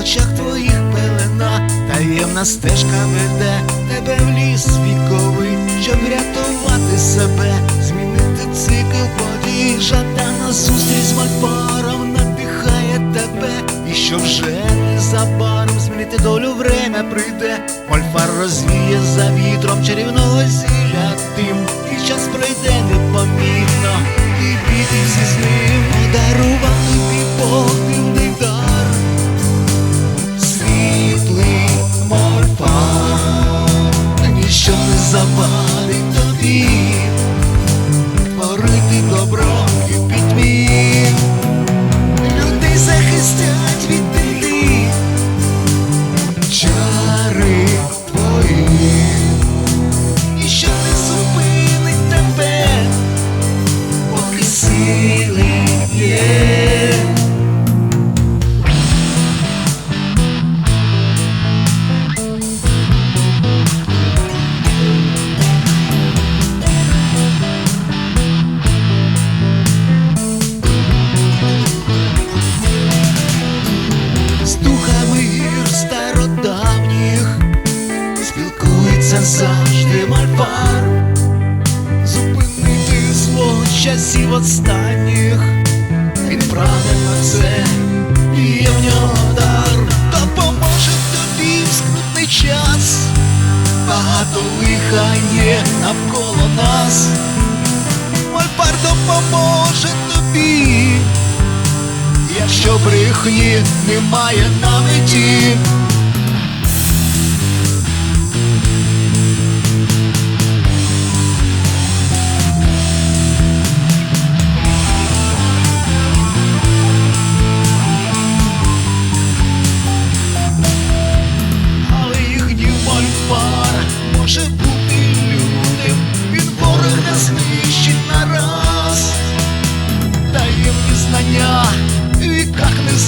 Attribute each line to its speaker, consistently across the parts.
Speaker 1: очах твоїх пелена, таємна стежка веде тебе в ліс віковий, щоб врятувати себе, змінити цикл подій, жадана зустріч з мальпаром надихає тебе, і що вже незабаром змінити долю время прийде, Мольфар розвіє за вітром чарівного зілля тим, і час пройде непомітно, часів останніх. Він прагне на це, і є в нього дар, допоможе тобі в скрутний час. Багато лиха є навколо нас. Мальфар допоможе тобі. Якщо брехні немає на меті,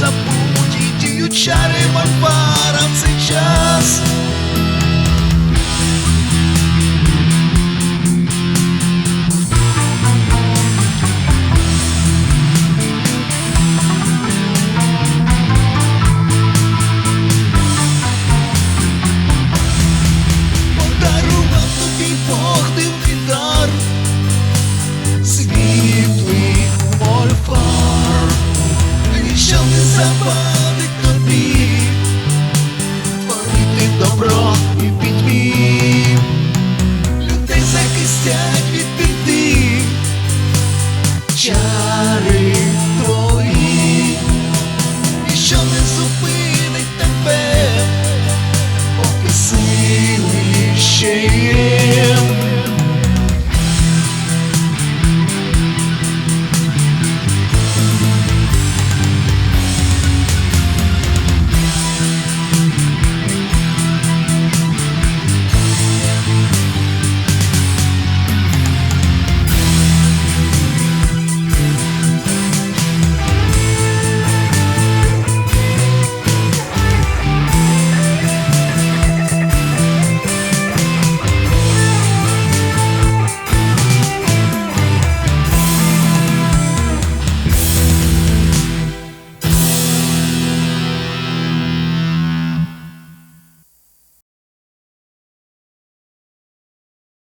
Speaker 1: забуті, діють чари вампара в цей час. Charlie.